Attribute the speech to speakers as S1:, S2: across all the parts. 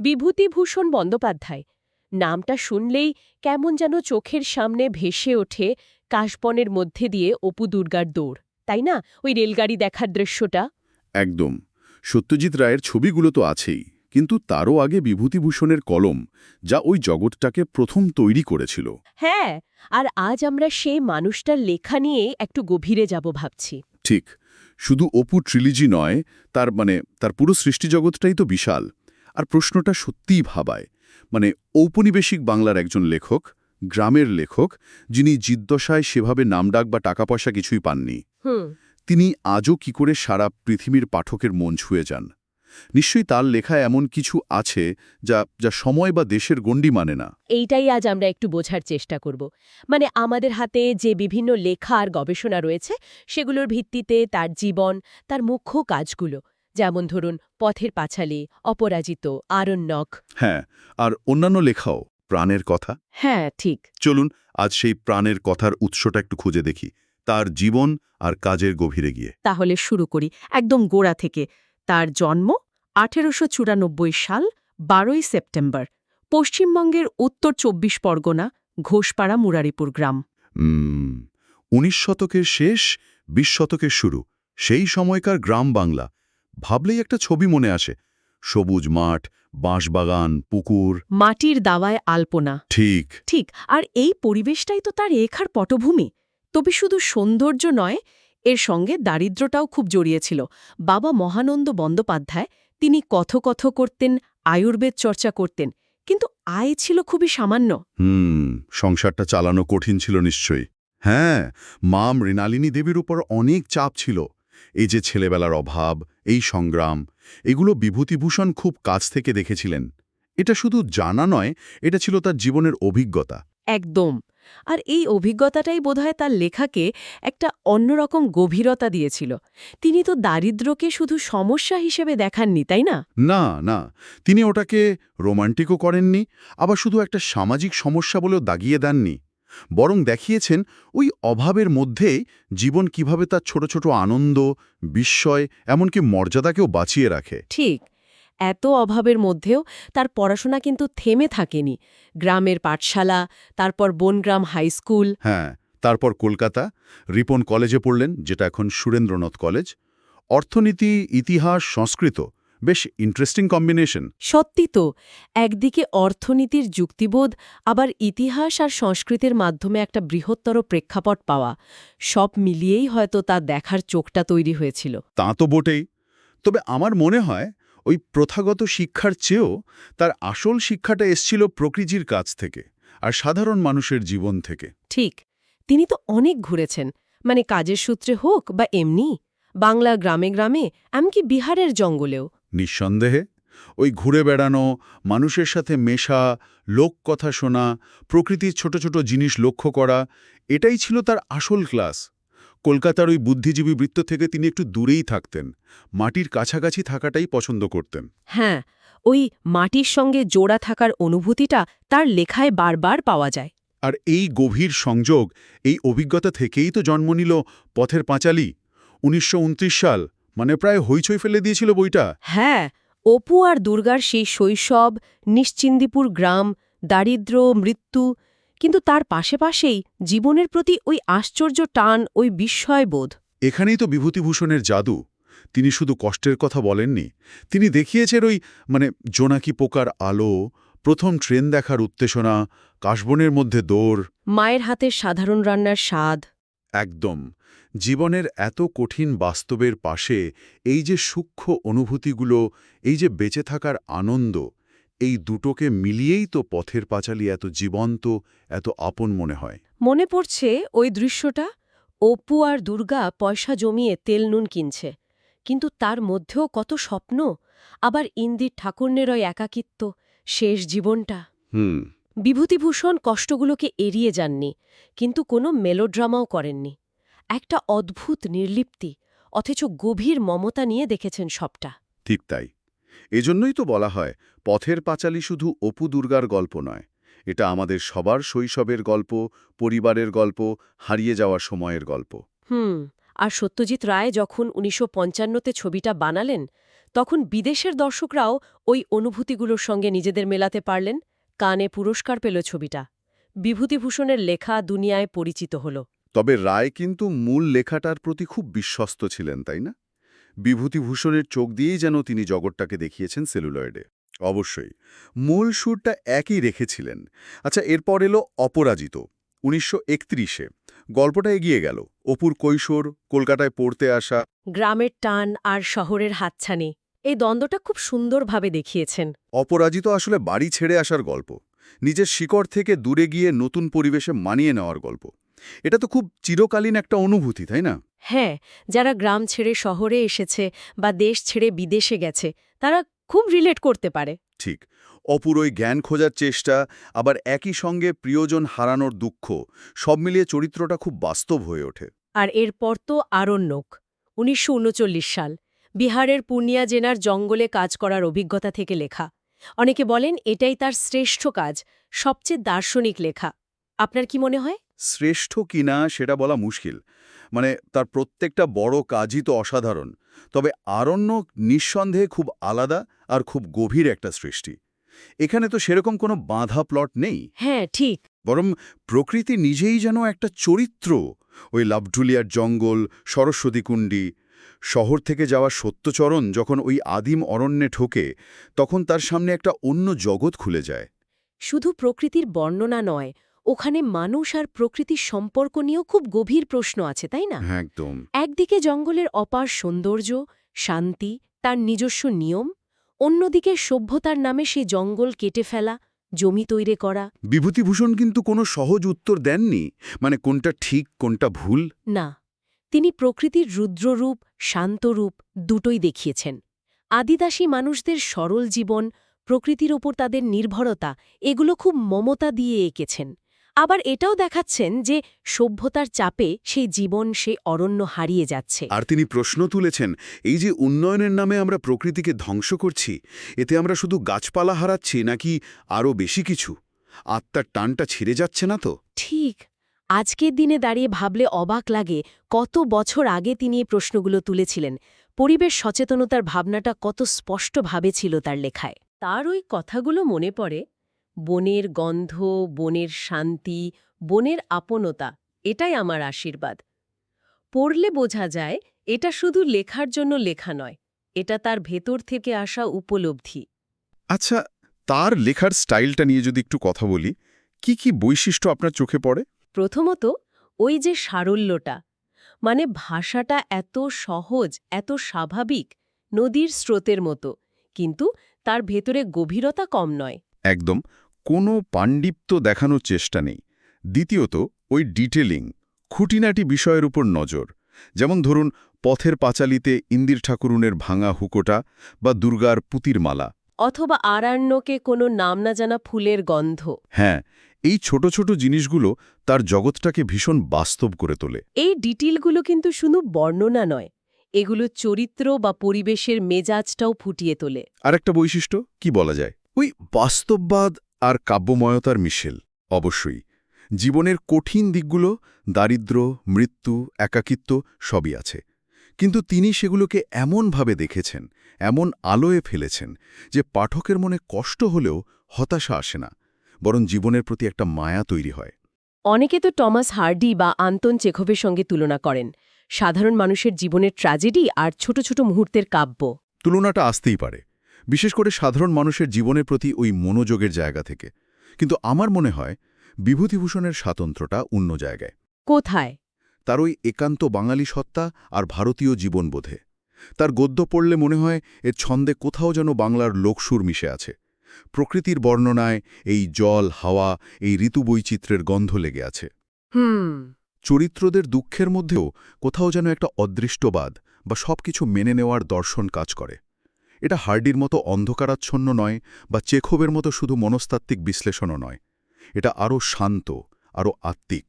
S1: বিভূতিভূষণ বন্দ্যোপাধ্যায়। নামটা শুনলেই কেমন যেন চোখের সামনে ভেসে ওঠে কাশবনের মধ্যে দিয়ে অপু দুর্গার দৌড় তাই না? ওই রেলগাড়ি দেখার দৃশ্যটা?
S2: একদম। সত্যজিৎ রায়ের ছবিগুলো তো আছেই কিন্তু তারও আগে বিভূতিভূষণের কলম যা ওই জগৎটাকে প্রথম তৈরি করেছিল।
S1: হ্যাঁ আর আজ আমরা সেই মানুষটার লেখা নিয়ে একটু গভীরে যাব ভাবছি।
S2: ঠিক শুধু অপু ট্রিলিজি নয় তার মানে তার পুরো সৃষ্টিজগৎটাই তো বিশাল। আর প্রশ্নটা সত্যিই ভাবায়। মানে ঔপনিবেশিক বাংলার একজন লেখক গ্রামের লেখক যিনি জিদ্দশায় সেভাবে নামডাক বা টাকা পয়সা কিছুই পাননি। তিনি আজও কি করে সারা পৃথিবীর পাঠকের মন ছুঁয়ে যান? নিশ্চয়ই তার লেখা এমন কিছু আছে যা যা সময় বা দেশের গণ্ডি মানে না।
S1: এইটাই আজ আমরা একটু বোঝার চেষ্টা করব। মানে আমাদের হাতে যে বিভিন্ন লেখা আর গবেষণা রয়েছে সেগুলোর ভিত্তিতে তার জীবন তার মুখ্য কাজগুলো যেমন ধরুন পথের পাঁচালী অপরাজিত আরণ্যক।
S2: হ্যাঁ আর অন্যান্য লেখাও প্রাণের কথা?
S1: হ্যাঁ ঠিক।
S2: চলুন আজ সেই প্রাণের কথার উৎসটা একটু খুঁজে দেখি তার জীবন আর কাজের গভীরে গিয়ে।
S1: তাহলে শুরু করি একদম গোড়া থেকে। তার জন্ম আঠেরোশো চুরানব্বই সাল বারোই সেপ্টেম্বর। পশ্চিমবঙ্গের উত্তর চব্বিশ পরগনা ঘোষপাড়া মুরারিপুর গ্রাম।
S2: উনিশ শতকের শেষ বিশ শতকের শুরু সেই সময়কার গ্রাম বাংলা। ভাবলেই একটা ছবি মনে আসে। সবুজ মাঠ বাঁশবাগান পুকুর।
S1: মাটির দাওয়ায় আলপনা।
S2: ঠিক।
S1: ঠিক আর এই পরিবেশটাই তো তার রেখার পটভূমি। তবে শুধু সৌন্দর্য নয় এর সঙ্গে দারিদ্র্যটাও খুব জড়িয়েছিল। বাবা মহানন্দ বন্দ্যোপাধ্যায় তিনি কথকথ করতেন আয়ুর্বেদ চর্চা করতেন কিন্তু আয় ছিল খুবই সামান্য।
S2: হুম সংসারটা চালানো কঠিন ছিল নিশ্চয়ই। হ্যাঁ মা মৃণালিনী দেবীর উপর অনেক চাপ ছিল। এই যে ছেলেবেলার অভাব এই সংগ্রাম এগুলো বিভূতিভূষণ খুব কাছ থেকে দেখেছিলেন। এটা শুধু জানা নয় এটা ছিল তার জীবনের অভিজ্ঞতা।
S1: একদম। আর এই অভিজ্ঞতাটাই বোধহয় তার লেখাকে একটা অন্যরকম গভীরতা দিয়েছিল। তিনি তো দারিদ্র্যকে শুধু সমস্যা হিসেবে দেখাননি তাই না?
S2: না না। তিনি ওটাকে রোমান্টিকও করেননি আবার শুধু একটা সামাজিক সমস্যা বলেও দাগিয়ে দেননি। বরং দেখিয়েছেন ওই অভাবের মধ্যেই জীবন কীভাবে তার ছোট ছোট আনন্দ বিস্ময় এমনকি মর্যাদাকেও বাঁচিয়ে রাখে।
S1: ঠিক এত অভাবের মধ্যেও তার পড়াশোনা কিন্তু থেমে থাকেনি। গ্রামের পাঠশালা তারপর বনগ্রাম হাই স্কুল।
S2: হ্যাঁ তারপর কলকাতা রিপন কলেজে পড়লেন যেটা এখন সুরেন্দ্রনাথ কলেজ। অর্থনীতি ইতিহাস সংস্কৃত বেশ ইন্টারেস্টিং কম্বিনেশন
S1: সত্যি তো একদিকে অর্থনীতির যুক্তিবোধ আবার ইতিহাস আর সংস্কৃতির মাধ্যমে একটা বৃহত্তর প্রেক্ষাপট পাওয়া। সব মিলিয়েই হয়তো তা দেখার চোখটা তৈরি হয়েছিল।
S2: তা তো বটেই। তবে আমার মনে হয় ওই প্রথাগত শিক্ষার চেয়েও তার আসল শিক্ষাটা এসছিল প্রকৃতির কাছ থেকে আর সাধারণ মানুষের জীবন থেকে।
S1: ঠিক তিনি তো অনেক ঘুরেছেন মানে কাজের সূত্রে হোক বা এমনি বাংলা গ্রামে গ্রামে এমনকি বিহারের জঙ্গলেও।
S2: নিঃসন্দেহে ওই ঘুরে বেড়ানো মানুষের সাথে মেশা লোক কথা শোনা প্রকৃতির ছোট ছোট জিনিস লক্ষ্য করা এটাই ছিল তার আসল ক্লাস। কলকাতার ওই বুদ্ধিজীবী বৃত্ত থেকে তিনি একটু দূরেই থাকতেন। মাটির কাছাকাছি থাকাটাই পছন্দ করতেন।
S1: হ্যাঁ ওই মাটির সঙ্গে জোড়া থাকার অনুভূতিটা তার লেখায় বারবার পাওয়া যায়।
S2: আর এই গভীর সংযোগ এই অভিজ্ঞতা থেকেই তো জন্ম নিল পথের পাঁচালী। উনিশশো উনত্রিশ সাল মানে প্রায় হইচই ফেলে দিয়েছিল বইটা?
S1: হ্যাঁ অপু আর দুর্গার সেই শৈশব নিশ্চিন্দিপুর গ্রাম দারিদ্র্য মৃত্যু কিন্তু তার পাশে পাশেই জীবনের প্রতি ওই আশ্চর্য টান ওই বিস্ময়বোধ।
S2: এখানেই তো বিভূতিভূষণের জাদু। তিনি শুধু কষ্টের কথা বলেননি তিনি দেখিয়েছেন ওই মানে জোনাকি পোকার আলো প্রথম ট্রেন দেখার উত্তেজনা কাশবনের মধ্যে দৌড়।
S1: মায়ের হাতের সাধারণ রান্নার স্বাদ।
S2: একদম। জীবনের এত কঠিন বাস্তবের পাশে এই যে সূক্ষ্ম অনুভূতিগুলো এই যে বেঁচে থাকার আনন্দ এই দুটোকে মিলিয়েই তো পথের পাঁচালী এত জীবন্ত এত আপন মনে হয়।
S1: মনে পড়ছে ওই দৃশ্যটা? অপু আর দুর্গা পয়সা জমিয়ে তেল নুন কিনছে। কিন্তু তার মধ্যেও কত স্বপ্ন? আবার ইন্দির ঠাকুরনের ওই একাকিত্ব শেষ জীবনটা।
S2: হুম।
S1: বিভূতিভূষণ কষ্টগুলোকে এড়িয়ে যাননি কিন্তু কোনো মেলোড্রামাও করেননি। একটা অদ্ভুত নির্লিপ্তি অথচ গভীর মমতা নিয়ে দেখেছেন সবটা।
S2: ঠিক তাই। এজন্যই তো বলা হয় পথের পাঁচালী শুধু অপু দুর্গার গল্প নয় এটা আমাদের সবার শৈশবের গল্প পরিবারের গল্প হারিয়ে যাওয়া সময়ের গল্প।
S1: হুম আর সত্যজিৎ রায় যখন উনিশশো পঞ্চান্নতে ছবিটা বানালেন তখন বিদেশের দর্শকরাও ওই অনুভূতিগুলোর সঙ্গে নিজেদের মেলাতে পারলেন। কানে পুরস্কার পেল ছবিটা। বিভূতিভূষণের লেখা দুনিয়ায় পরিচিত হল।
S2: তবে রায় কিন্তু মূল লেখাটার প্রতি খুব বিশ্বস্ত ছিলেন তাই না? বিভূতিভূষণের চোখ দিয়েই যেন তিনি জগৎটাকে দেখিয়েছেন সেলুলয়েডে। অবশ্যই মূল সুরটা একই রেখেছিলেন। আচ্ছা এরপর এলো অপরাজিত। উনিশশো একত্রিশে। গল্পটা এগিয়ে গেল। অপুর কৈশোর কলকাতায় পড়তে আসা।
S1: গ্রামের টান আর শহরের হাতছানি। এই দ্বন্দ্বটা খুব সুন্দরভাবে দেখিয়েছেন।
S2: অপরাজিত আসলে বাড়ি ছেড়ে আসার গল্প। নিজের শিকড় থেকে দূরে গিয়ে নতুন পরিবেশে মানিয়ে নেওয়ার গল্প। এটা তো খুব চিরকালীন একটা অনুভূতি তাই না?
S1: হ্যাঁ যারা গ্রাম ছেড়ে শহরে এসেছে বা দেশ ছেড়ে বিদেশে গেছে তারা খুব রিলেট করতে পারে।
S2: ঠিক অপুরোই জ্ঞান খোঁজার চেষ্টা আবার একই সঙ্গে প্রিয়জন হারানোর দুঃখ সব মিলিয়ে চরিত্রটা খুব বাস্তব হয়ে ওঠে।
S1: আর এরপর তো আরণ্যক উনিশশো উনচল্লিশ সাল। বিহারের পূর্ণিয়া জেনার জঙ্গলে কাজ করার অভিজ্ঞতা থেকে লেখা। অনেকে বলেন এটাই তার শ্রেষ্ঠ কাজ সবচেয়ে দার্শনিক লেখা। আপনার কি মনে হয়?
S2: শ্রেষ্ঠ কিনা সেটা বলা মুশকিল। মানে তার প্রত্যেকটা বড় কাজই তো অসাধারণ। তবে আরণ্যক নিঃসন্দেহে খুব আলাদা আর খুব গভীর একটা সৃষ্টি। এখানে তো সেরকম কোনো বাঁধা প্লট নেই।
S1: হ্যাঁ ঠিক।
S2: বরং প্রকৃতি নিজেই যেন একটা চরিত্র। ওই লাভডুলিয়ার জঙ্গল সরস্বতী কুণ্ডি শহর থেকে যাওয়া সত্যচরণ যখন ওই আদিম অরণ্যে ঠোকে তখন তার সামনে একটা অন্য জগৎ খুলে যায়।
S1: শুধু প্রকৃতির বর্ণনা নয় ওখানে মানুষ আর প্রকৃতির সম্পর্ক নিয়েও খুব গভীর প্রশ্ন আছে তাই না?
S2: হ্যাঁ একদম।
S1: একদিকে জঙ্গলের অপার সৌন্দর্য শান্তি তার নিজস্ব নিয়ম অন্যদিকে সভ্যতার নামে সে জঙ্গল কেটে ফেলা জমি তৈরি করা।
S2: বিভূতিভূষণ কিন্তু কোনো সহজ উত্তর দেননি। মানে কোনটা ঠিক কোনটা ভুল?
S1: না। তিনি প্রকৃতির রুদ্ররূপ শান্তরূপ দুটোই দেখিয়েছেন। আদিদাসী মানুষদের সরল জীবন প্রকৃতির ওপর তাদের নির্ভরতা এগুলো খুব মমতা দিয়ে এঁকেছেন। আবার এটাও দেখাচ্ছেন যে সভ্যতার চাপে সেই জীবন সে অরণ্য হারিয়ে যাচ্ছে।
S2: আর তিনি প্রশ্ন তুলেছেন এই যে উন্নয়নের নামে আমরা প্রকৃতিকে ধ্বংস করছি এতে আমরা শুধু গাছপালা হারাচ্ছি নাকি আরও বেশি কিছু? আত্মার টানটা ছিঁড়ে যাচ্ছে না তো?
S1: ঠিক। আজকের দিনে দাঁড়িয়ে ভাবলে অবাক লাগে কত বছর আগে তিনি এই প্রশ্নগুলো তুলেছিলেন। পরিবেশ সচেতনতার ভাবনাটা কত স্পষ্টভাবে ছিল তার লেখায়। তার ওই কথাগুলো মনে পড়ে, বনের গন্ধ, বনের শান্তি, বনের আপনতা, এটাই আমার আশীর্বাদ। পড়লে বোঝা যায় এটা শুধু লেখার জন্য লেখা নয়, এটা তার ভেতর থেকে আসা উপলব্ধি।
S2: আচ্ছা তার লেখার স্টাইলটা নিয়ে যদি একটু কথা বলি, কি কি বৈশিষ্ট্য আপনার চোখে পড়ে?
S1: প্রথমত, ওই যে সারল্যটা মানে ভাষাটা এত সহজ, এত স্বাভাবিক, নদীর স্রোতের মতো, কিন্তু তার ভেতরে গভীরতা কম নয়।
S2: একদম, কোনো পাণ্ডিত্য দেখানোর চেষ্টা নেই। দ্বিতীয়ত, ওই ডিটেলিং খুঁটিনাটি বিষয়ের উপর নজর, যেমন ধরুন, পথের পাঁচালিতে ইন্দির ঠাকুরুনের ভাঙা হুকোটা বা দুর্গার পুতির মালা।
S1: অথবা আরণ্যকে কোনো নাম না জানা ফুলের গন্ধ।
S2: হ্যাঁ এই ছোট ছোট জিনিসগুলো তার জগৎটাকে ভীষণ বাস্তব করে তোলে।
S1: এই ডিটেলগুলো কিন্তু শুধু বর্ণনা নয় এগুলো চরিত্র বা পরিবেশের মেজাজটাও ফুটিয়ে তোলে।
S2: আরেকটা বৈশিষ্ট্য কি বলা যায়? ওই বাস্তববাদ আর কাব্যময়তার মিশেল অবশ্যই। জীবনের কঠিন দিকগুলো দারিদ্র্য মৃত্যু একাকিত্ব সবই আছে। কিন্তু তিনি সেগুলোকে এমনভাবে দেখেছেন এমন আলোয় ফেলেছেন যে পাঠকের মনে কষ্ট হলেও হতাশা আসে না বরং জীবনের প্রতি একটা মায়া তৈরি হয়।
S1: অনেকে তো টমাস হার্ডি বা আন্তন চেখভের সঙ্গে তুলনা করেন। সাধারণ মানুষের জীবনের ট্র্যাজেডি আর ছোট ছোট মুহূর্তের কাব্য।
S2: তুলনাটা আসতেই পারে বিশেষ করে সাধারণ মানুষের জীবনের প্রতি ওই মনোযোগের জায়গা থেকে। কিন্তু আমার মনে হয় বিভূতিভূষণের স্বাতন্ত্রটা অন্য জায়গায়।
S1: কোথায়?
S2: তার ওই একান্ত বাঙালি সত্তা আর ভারতীয় জীবনবোধে তার গদ্য পড়লে মনে হয় এর ছন্দে কোথাও যেন বাংলার লোকসুর মিশে আছে। প্রকৃতির বর্ণনায় এই জল হাওয়া এই ঋতুবৈচিত্র্যের গন্ধ লেগে আছে।
S1: হুম।
S2: চরিত্রদের দুঃখের মধ্যেও কোথাও যেন একটা অদৃষ্টবাদ বা সবকিছু মেনে নেওয়ার দর্শন কাজ করে। এটা হার্ডির মতো অন্ধকারাচ্ছন্ন নয় বা চেখোবের মতো শুধু মনস্তাত্ত্বিক বিশ্লেষণও নয়। এটা আরও শান্ত আরও আত্মিক।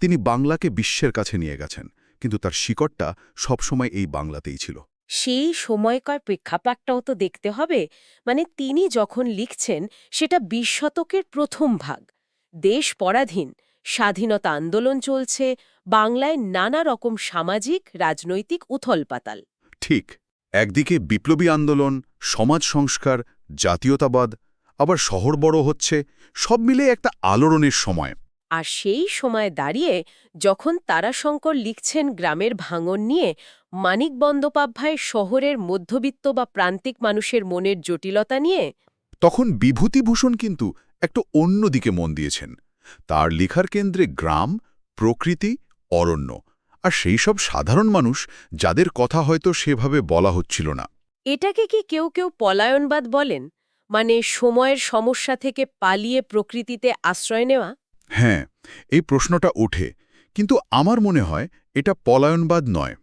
S2: তিনি বাংলাকে বিশ্বের কাছে নিয়ে গেছেন কিন্তু তার শিকড়টা সবসময় এই বাংলাতেই ছিল।
S1: সেই সময়কার প্রেক্ষাপটটাও তো দেখতে হবে। মানে তিনি যখন লিখছেন সেটা বিশ শতকের প্রথম ভাগ। দেশ পরাধীন স্বাধীনতা আন্দোলন চলছে বাংলায় নানা রকম সামাজিক রাজনৈতিক উথলপাতাল
S2: ঠিক একদিকে বিপ্লবী আন্দোলন সমাজ সংস্কার জাতীয়তাবাদ আবার শহর বড় হচ্ছে সব মিলে একটা আলোড়নের সময়।
S1: আর সেই সময় দাঁড়িয়ে যখন তারাশঙ্কর লিখছেন গ্রামের ভাঙন নিয়ে মানিক বন্দ্যোপাধ্যায় শহরের মধ্যবিত্ত বা প্রান্তিক মানুষের মনের জটিলতা নিয়ে?
S2: তখন বিভূতিভূষণ কিন্তু একটু অন্য দিকে মন দিয়েছেন। তার লেখার কেন্দ্রে গ্রাম প্রকৃতি অরণ্য আর সেই সব সাধারণ মানুষ যাদের কথা হয়তো সেভাবে বলা হচ্ছিল না।
S1: এটাকে কি কেউ কেউ পলায়নবাদ বলেন? মানে সময়ের সমস্যা থেকে পালিয়ে প্রকৃতিতে আশ্রয় নেওয়া?
S2: হ্যাঁ এই প্রশ্নটা ওঠে কিন্তু আমার মনে হয় এটা পলায়নবাদ নয়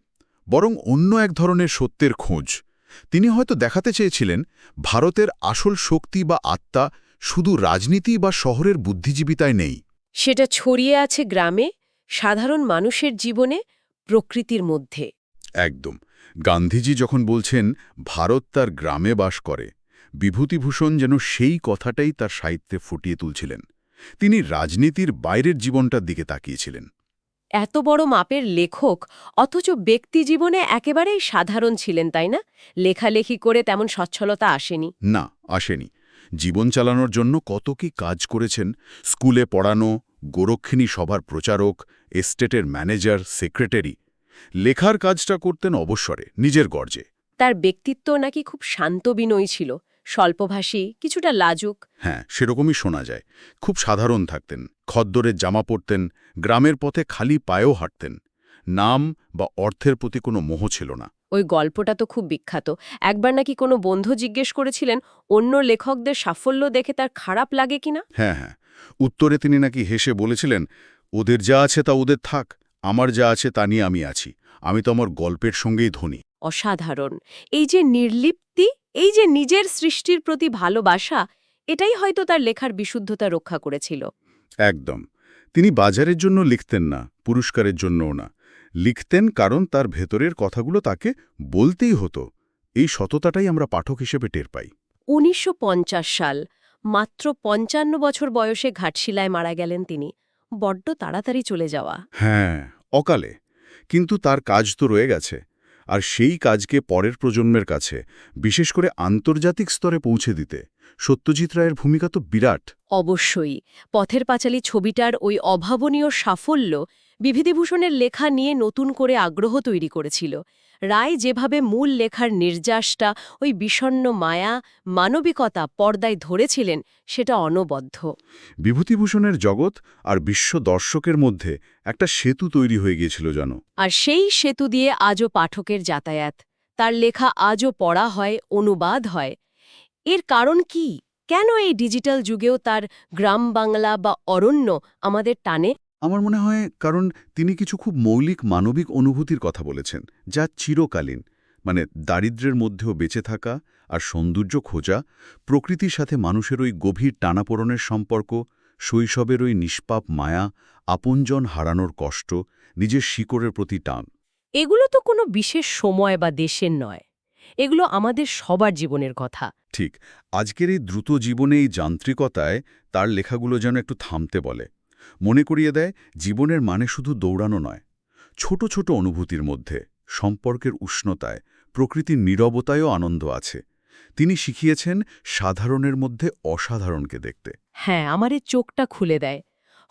S2: বরং অন্য এক ধরনের সত্যের খোঁজ। তিনি হয়তো দেখাতে চেয়েছিলেন ভারতের আসল শক্তি বা আত্মা শুধু রাজনীতি বা শহরের বুদ্ধিজীবিতায় নেই।
S1: সেটা ছড়িয়ে আছে গ্রামে সাধারণ মানুষের জীবনে প্রকৃতির মধ্যে।
S2: একদম গান্ধীজি যখন বলছেন ভারত তার গ্রামে বাস করে বিভূতিভূষণ যেন সেই কথাটাই তার সাহিত্যে ফুটিয়ে তুলছিলেন। তিনি রাজনীতির বাইরের জীবনটার দিকে তাকিয়েছিলেন।
S1: এত বড় মাপের লেখক অথচ ব্যক্তি জীবনে একেবারেই সাধারণ ছিলেন তাই না? লেখালেখি করে তেমন সচ্ছলতা আসেনি।
S2: না আসেনি। জীবন চালানোর জন্য কত কি কাজ করেছেন স্কুলে পড়ানো গোরক্ষিণী সভার প্রচারক এস্টেটের ম্যানেজার সেক্রেটারি লেখার কাজটা করতেন অবসরে নিজের গর্জে।
S1: তার ব্যক্তিত্ব নাকি খুব শান্ত বিনয়ী ছিল। স্বল্পভাষী কিছুটা লাজুক।
S2: হ্যাঁ সেরকমই শোনা যায়। খুব সাধারণ থাকতেন খদ্দরের জামা পরতেন গ্রামের পথে খালি পায়েও হাঁটতেন। নাম বা অর্থের প্রতি কোনো মোহ ছিল না।
S1: ওই গল্পটা তো খুব বিখ্যাত। একবার নাকি কোনো বন্ধু জিজ্ঞেস করেছিলেন অন্য লেখকদের সাফল্য দেখে তার খারাপ লাগে কিনা?
S2: হ্যাঁ হ্যাঁ। উত্তরে তিনি নাকি হেসে বলেছিলেন ওদের যা আছে তা ওদের থাক আমার যা আছে তা নিয়ে আমি আছি। আমি তো আমার গল্পের সঙ্গেই ধনী।
S1: অসাধারণ। এই যে নির্লিপ্তি এই যে নিজের সৃষ্টির প্রতি ভালোবাসা এটাই হয়তো তার লেখার বিশুদ্ধতা রক্ষা করেছিল।
S2: একদম। তিনি বাজারের জন্য লিখতেন না পুরস্কারের জন্যও না। লিখতেন কারণ তার ভেতরের কথাগুলো তাকে বলতেই হতো। এই সততাটাই আমরা পাঠক হিসেবে টের পাই।
S1: উনিশশো পঞ্চাশ সাল মাত্র পঞ্চান্ন বছর বয়সে ঘাটশিলায় মারা গেলেন তিনি। বড্ড তাড়াতাড়ি চলে যাওয়া।
S2: হ্যাঁ অকালে। কিন্তু তার কাজ তো রয়ে গেছে। আর সেই কাজকে পরের প্রজন্মের কাছে, বিশেষ করে আন্তর্জাতিক স্তরে পৌঁছে দিতে। সত্যজিৎ রায়ের ভূমিকা তো বিরাট।
S1: অবশ্যই। পথের পাঁচালী ছবিটার ওই অভাবনীয় সাফল্য বিভূতিভূষণের লেখা নিয়ে নতুন করে আগ্রহ তৈরি করেছিল। রায় যেভাবে মূল লেখার নির্যাসটা ওই বিষণ্ন মায়া মানবিকতা পর্দায় ধরেছিলেন সেটা অনবদ্য।
S2: বিভূতিভূষণের জগৎ আর বিশ্ব দর্শকের মধ্যে একটা সেতু তৈরি হয়ে গিয়েছিল যেন।
S1: আর সেই সেতু দিয়ে আজও পাঠকের যাতায়াত। তার লেখা আজও পড়া হয় অনুবাদ হয়। এর কারণ কি? কেন এই ডিজিটাল যুগেও তার গ্রাম বাংলা বা অরণ্য আমাদের টানে?
S2: আমার মনে হয় কারণ তিনি কিছু খুব মৌলিক মানবিক অনুভূতির কথা বলেছেন যা চিরকালীন মানে দারিদ্র্যের মধ্যেও বেঁচে থাকা আর সৌন্দর্য খোঁজা প্রকৃতির সাথে মানুষের ওই গভীর টানাপোড়নের সম্পর্ক শৈশবের ওই নিষ্পাপ মায়া আপনজন হারানোর কষ্ট নিজের শিকড়ের প্রতি টান।
S1: এগুলো তো কোনো বিশেষ সময় বা দেশের নয়। এগুলো আমাদের সবার জীবনের কথা।
S2: ঠিক আজকের এই দ্রুত জীবনে এই যান্ত্রিকতায় তার লেখাগুলো যেন একটু থামতে বলে। মনে করিয়ে দেয় জীবনের মানে শুধু দৌড়ানো নয়। ছোট ছোট অনুভূতির মধ্যে সম্পর্কের উষ্ণতায় প্রকৃতির নীরবতায়ও আনন্দ আছে। তিনি শিখিয়েছেন সাধারণের মধ্যে অসাধারণকে দেখতে।
S1: হ্যাঁ আমার এ চোখটা খুলে দেয়।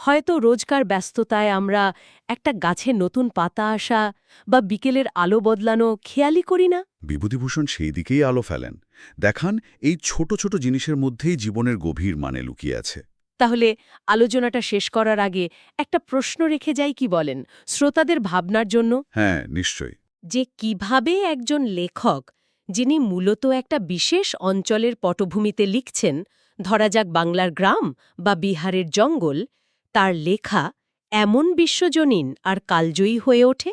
S1: হয়তো রোজকার ব্যস্ততায় আমরা একটা গাছে নতুন পাতা আসা বা বিকেলের আলো বদলানো খেয়ালই করি না।
S2: বিভূতিভূষণ সেই দিকেই আলো ফেলেন। দেখান এই ছোট ছোট জিনিসের মধ্যেই জীবনের গভীর মানে লুকিয়ে আছে।
S1: তাহলে আলোচনাটা শেষ করার আগে একটা প্রশ্ন রেখে যাই কি বলেন? শ্রোতাদের ভাবনার জন্য?
S2: হ্যাঁ নিশ্চয়ই।
S1: যে কীভাবে একজন লেখক যিনি মূলত একটা বিশেষ অঞ্চলের পটভূমিতে লিখছেন ধরা যাক বাংলার গ্রাম বা বিহারের জঙ্গল তার লেখা এমন বিশ্বজনীন আর কালজয়ী হয়ে ওঠে?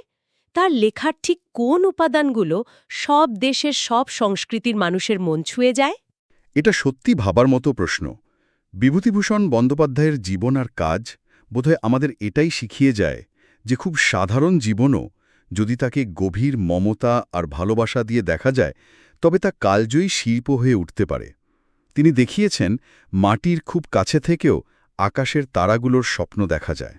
S1: তার লেখার ঠিক কোন উপাদানগুলো সব দেশের সব সংস্কৃতির মানুষের মন ছুঁয়ে যায়?
S2: এটা সত্যি ভাবার মতো প্রশ্ন। বিভূতিভূষণ বন্দ্যোপাধ্যায়ের জীবন আর কাজ বোধহয় আমাদের এটাই শিখিয়ে যায় যে খুব সাধারণ জীবনও যদি তাকে গভীর মমতা আর ভালোবাসা দিয়ে দেখা যায়, তবে তা কালজয়ী শিল্প হয়ে উঠতে পারে। তিনি দেখিয়েছেন, মাটির খুব কাছে থেকেও আকাশের তারাগুলোর স্বপ্ন দেখা যায়।